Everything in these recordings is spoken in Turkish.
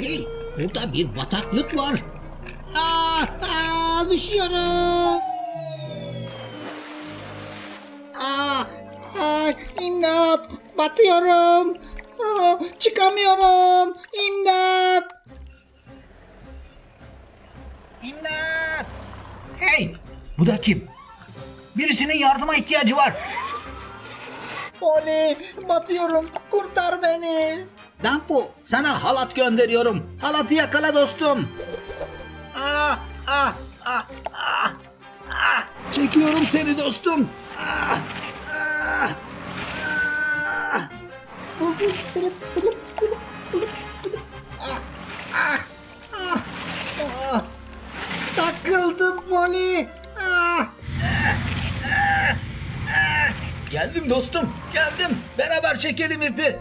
Hey, burada bir bataklık var. Aa, aa, düşüyorum. Aa, aa, imdat, batıyorum. Aa, çıkamıyorum. İmdat. İmdat. Hey, bu da kim? Birisinin yardıma ihtiyacı var. Oli, batıyorum. Kurtar beni. Dampu, sana halat gönderiyorum. Halatı yakala dostum. Ah, ah, ah, ah, ah. Çekiyorum seni dostum. Ah, ah, ah. Ah, ah, ah. Takıldım Molly. Ah. Geldim dostum, geldim. Beraber çekelim ipi.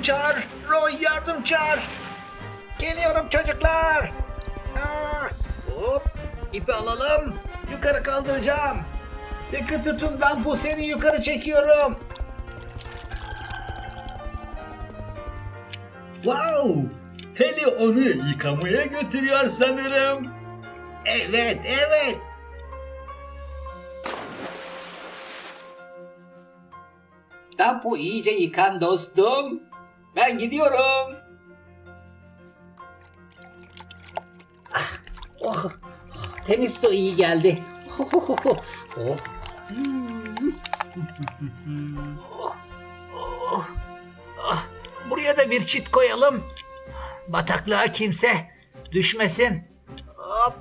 Yardım çağır. Roy yardım çağır. Geliyorum çocuklar. Ah! Hop, ipi alalım. Yukarı kaldıracağım. Sıkı tutun Dampu seni yukarı çekiyorum. Wow! Heli onu yıkamaya götürüyor sanırım. Evet, evet. Tapu iyice yıkan dostum. Ben gidiyorum. Ah, oh, oh, temiz su iyi geldi. Oh, oh, oh, oh. Hmm. Oh, oh, oh. Buraya da bir çit koyalım. Bataklığa kimse düşmesin. Hop.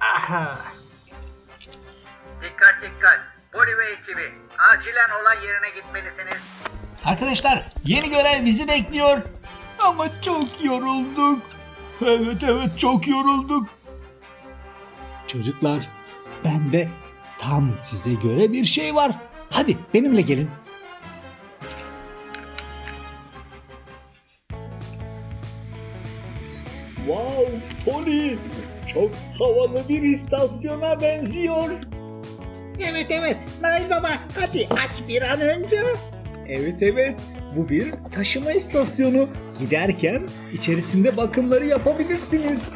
Aha. Dikkat dikkat. Poli ve ekibi. Acilen olay yerine gitmelisiniz. Arkadaşlar yeni görev bizi bekliyor. Ama çok yorulduk. Evet evet çok yorulduk. Çocuklar bende tam size göre bir şey var. Hadi benimle gelin. Wow Poli çok havalı bir istasyona benziyor. Evet evet Nail Baba hadi aç bir an önce. Evet evet bu bir taşıma istasyonu. Giderken içerisinde bakımları yapabilirsiniz.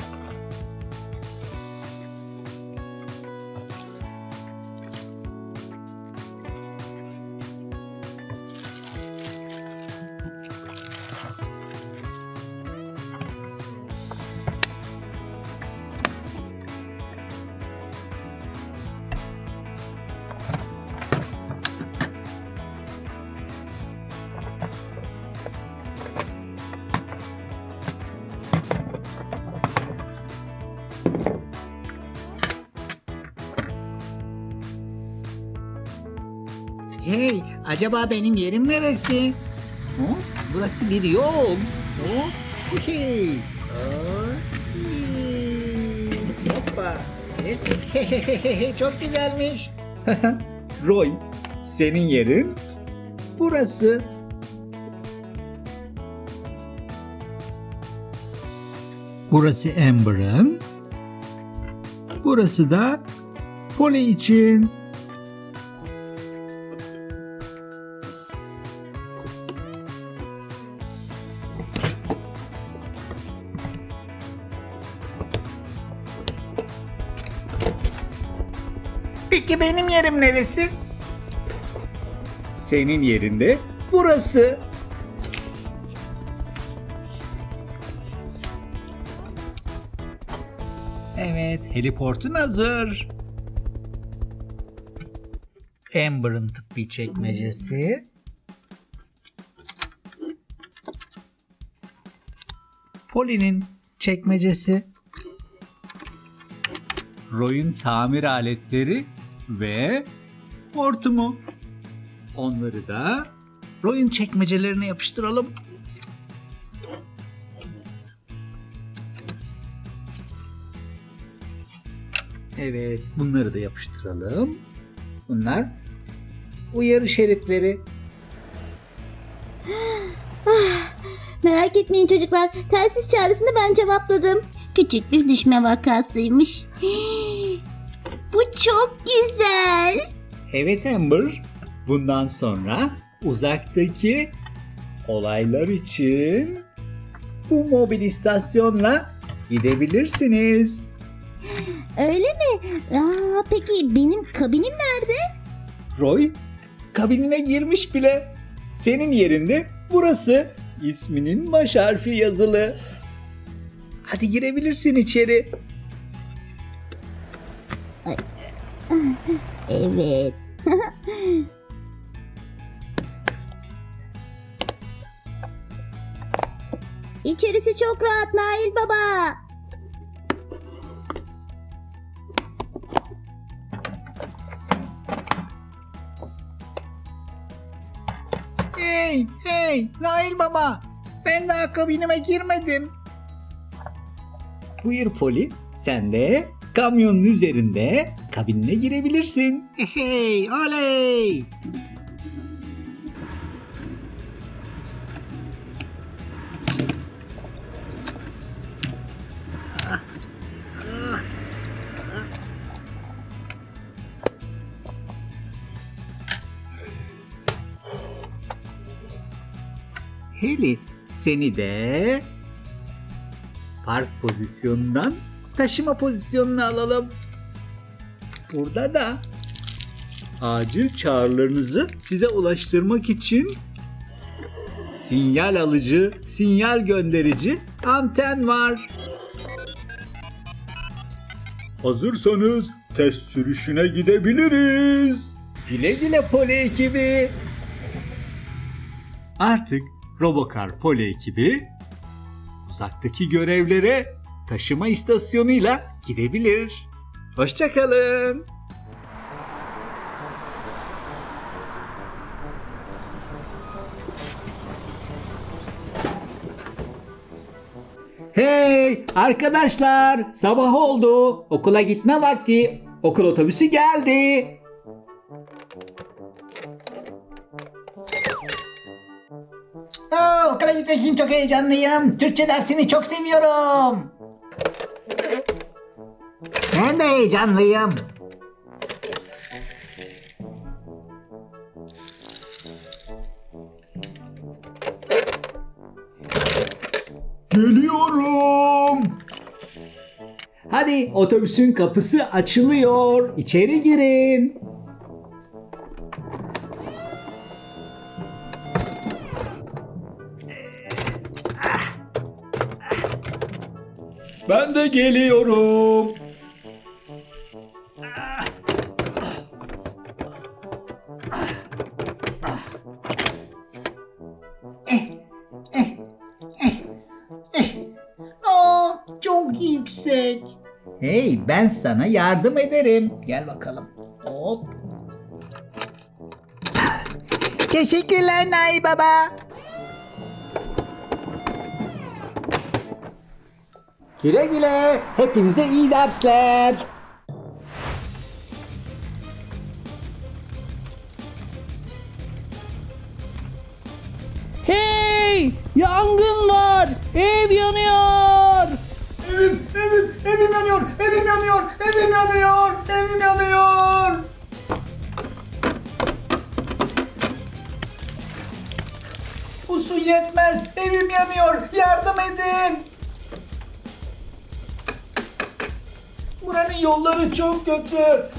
Acaba benim yerim neresi? Hı? Burası bir yol. Hı? Hey. Hoppa. Çok güzelmiş. Roy, senin yerin burası. Burası Amber'ın. Burası da Polly için. Yerim neresi? Senin yerinde burası. Evet, heliportun hazır. Amber'ın tıbbi çekmecesi. Poli'nin çekmecesi. Roy'un tamir aletleri ve hortumu. Onları da Roy'un çekmecelerine yapıştıralım. Evet, bunları da yapıştıralım. Bunlar uyarı şeritleri. Merak etmeyin çocuklar. Telsiz çağrısını ben cevapladım. Küçük bir düşme vakasıymış. Bu çok güzel. Evet Amber, Bundan sonra uzaktaki olaylar için bu mobil istasyonla gidebilirsiniz. Öyle mi? Aa, peki benim kabinim nerede? Roy kabinine girmiş bile. Senin yerinde burası. İsminin baş harfi yazılı. Hadi girebilirsin içeri. Evet. İçerisi çok rahat Nail Baba. Hey hey Nail Baba ben daha kabinime girmedim. Buyur Poli sen de kamyonun üzerinde kabinine girebilirsin. Hey oley. Heli seni de park pozisyonundan taşıma pozisyonuna alalım. Burada da acil çağrılarınızı size ulaştırmak için sinyal alıcı, sinyal gönderici anten var. Hazırsanız test sürüşüne gidebiliriz. Güle güle poli ekibi. Artık Robocar Poli ekibi uzaktaki görevlere taşıma istasyonuyla gidebilir. Hoşçakalın. Hey arkadaşlar sabah oldu okula gitme vakti okul otobüsü geldi. Aa, okula gitmek için çok heyecanlıyım. Türkçe dersini çok seviyorum. Ben de heyecanlıyım. Geliyorum. Hadi otobüsün kapısı açılıyor. İçeri girin. Ben de geliyorum. Aa, çok yüksek. Hey ben sana yardım ederim. Gel bakalım. Hop. Teşekkürler Nay Baba. Güle güle. Hepinize iyi dersler. Yangın var! Ev yanıyor! Evim, evim, evim yanıyor, evim yanıyor, evim yanıyor, evim yanıyor. Bu su yetmez, evim yanıyor, yardım edin. Buranın yolları çok kötü.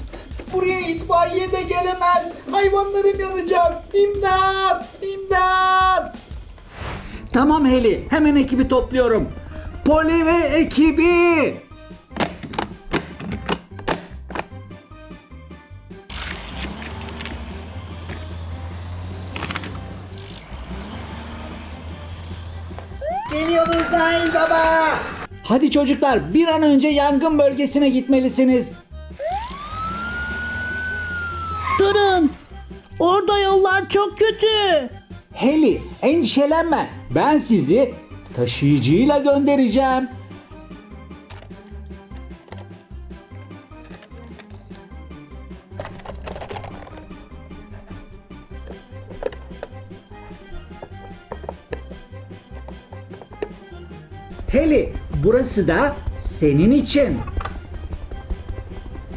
Buraya itfaiye de gelemez. Hayvanlarım yanacak. İmdat, imdat. Tamam Heli, hemen ekibi topluyorum. Poli ve ekibi. Geliyoruz Nail Baba. Hadi çocuklar bir an önce yangın bölgesine gitmelisiniz. Durun! Orada yollar çok kötü. Heli endişelenme ben sizi taşıyıcıyla göndereceğim. Heli burası da senin için.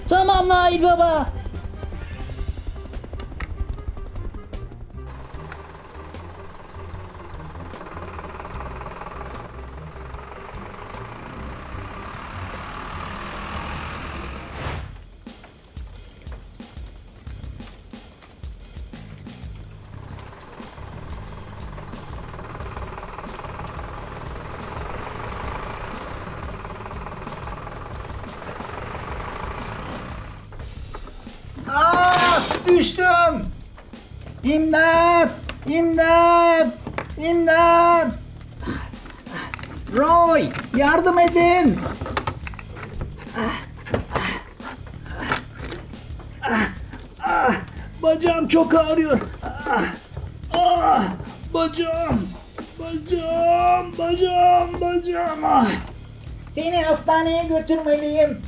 Tamam Nail Baba. İmdat! İmdat! İmdat! Roy, yardım edin. Bacağım çok ağrıyor. Ah, bacağım. Bacağım, bacağım, bacağım. Ah. Seni hastaneye götürmeliyim.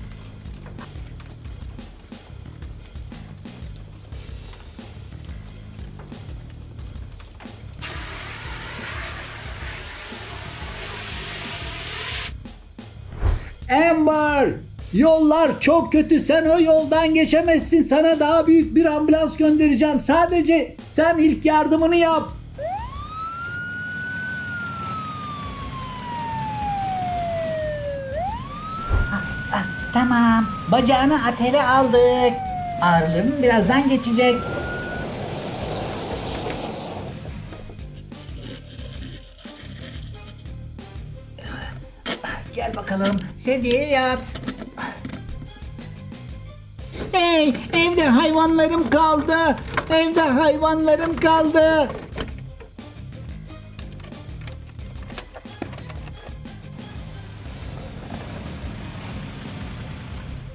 Amber, yollar çok kötü. Sen o yoldan geçemezsin. Sana daha büyük bir ambulans göndereceğim. Sadece sen ilk yardımını yap. Tamam, bacağını atele aldık. Ağrıların birazdan geçecek. Bakalım, sedyeye yat. Hey, evde hayvanlarım kaldı. Evde hayvanlarım kaldı.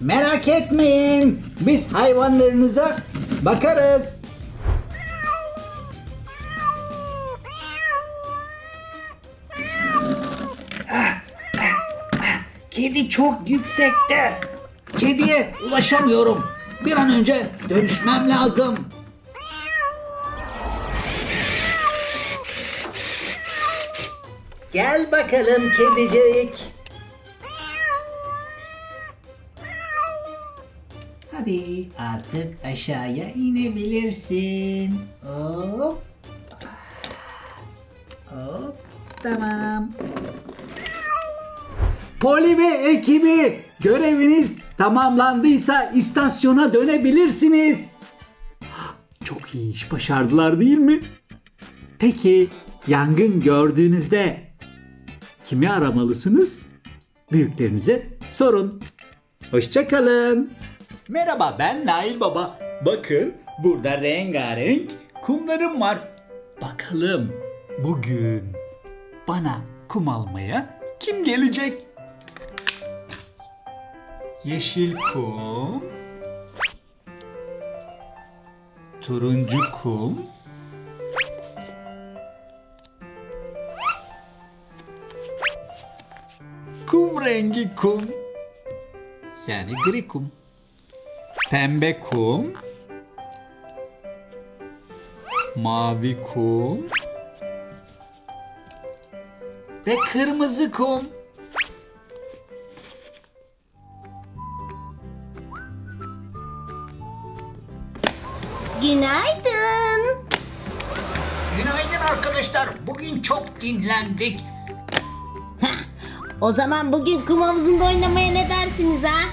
Merak etmeyin. Biz hayvanlarınıza bakarız. Kedi çok yüksekte. Kediye ulaşamıyorum. Bir an önce dönüşmem lazım. Gel bakalım kedicik. Hadi artık aşağıya inebilirsin. Hop. Hop. Tamam. Poli ekibi göreviniz tamamlandıysa istasyona dönebilirsiniz. Çok iyi iş başardılar değil mi? Peki yangın gördüğünüzde kimi aramalısınız? Büyüklerinize sorun. Hoşçakalın. Merhaba ben Nail Baba. Bakın burada rengarenk kumlarım var. Bakalım bugün bana kum almaya kim gelecek? Yeşil kum. Turuncu kum. Kum rengi kum. Yani gri kum. Pembe kum. Mavi kum. Ve kırmızı kum. Günaydın. Günaydın arkadaşlar. Bugün çok dinlendik. O zaman bugün kum havuzunda oynamaya ne dersiniz ha?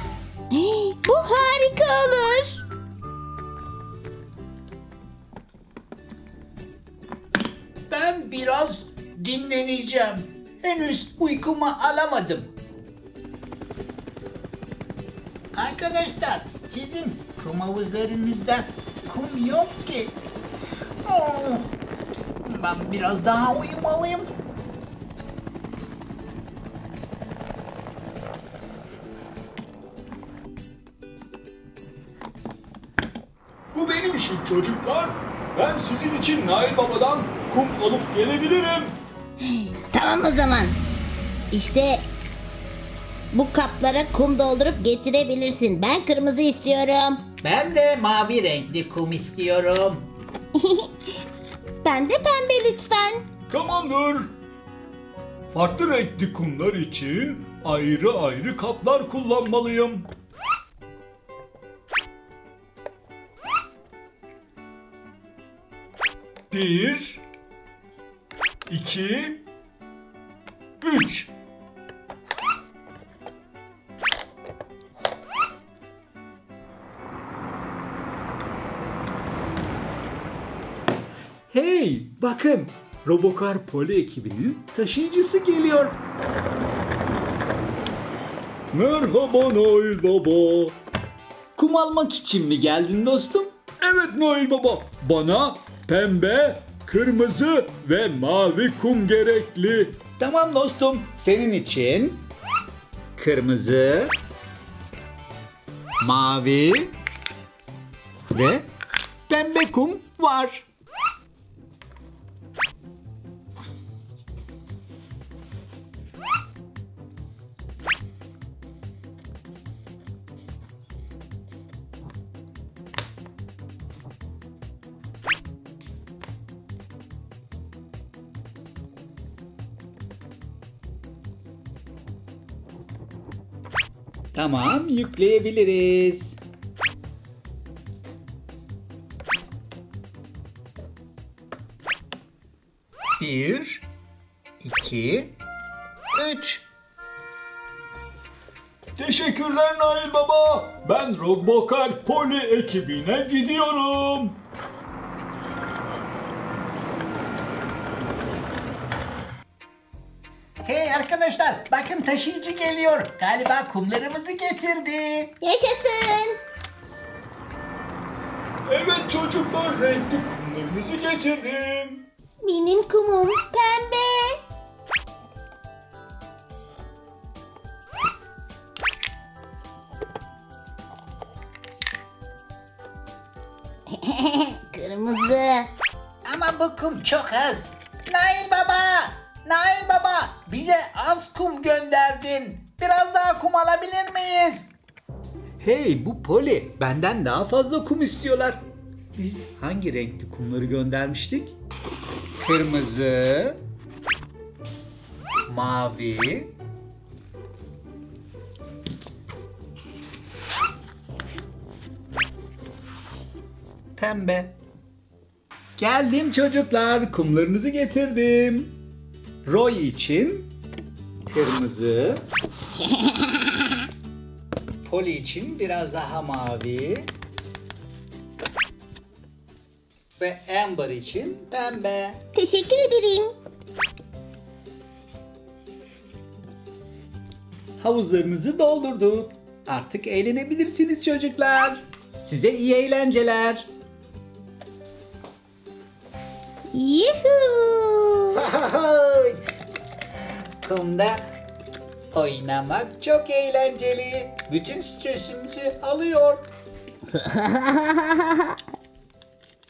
Bu harika olur. Ben biraz dinleneceğim. Henüz uykumu alamadım. Arkadaşlar sizin kum havuzlarınızda kum yok ki. Oh, ben biraz daha uyumalıyım. Bu benim işim çocuklar. Ben sizin için Nail Baba'dan kum alıp gelebilirim. Tamam o zaman. İşte bu kaplara kum doldurup getirebilirsin. Ben kırmızı istiyorum. Ben de mavi renkli kum istiyorum. Ben de pembe lütfen. Tamamdır. Farklı renkli kumlar için ayrı ayrı kaplar kullanmalıyım. Bir, iki, üç. Bakın Robokar Poli ekibinin taşıyıcısı geliyor. Merhaba Nail Baba. Kum almak için mi geldin dostum? Evet Nail Baba, bana pembe, kırmızı ve mavi kum gerekli. Tamam dostum. Senin için kırmızı, mavi ve pembe kum var. Tamam, yükleyebiliriz. Bir, iki, üç. Teşekkürler Nail Baba. Ben Rogbokar Poli ekibine gidiyorum. Hey arkadaşlar, bakın taşıyıcı geliyor. Galiba kumlarımızı getirdi. Yaşasın. Evet çocuklar renkli kumlarınızı getirdim. Benim kumum pembe. Kırmızı. Ama bu kum çok az. Nail Baba, Nail Baba bize az kum gönderdin. Biraz daha kum alabilir miyiz? Hey bu Poli benden daha fazla kum istiyorlar. Biz hangi renkli kumları göndermiştik? Kırmızı, mavi, pembe. Geldim çocuklar, kumlarınızı getirdim. Roy için kırmızı. Poli için biraz daha mavi. Ve Amber için pembe. Teşekkür ederim. Havuzlarınızı doldurduk. Artık eğlenebilirsiniz çocuklar. Size iyi eğlenceler. Yuhuu. Kumda oynamak çok eğlenceli. Bütün stresimizi alıyor.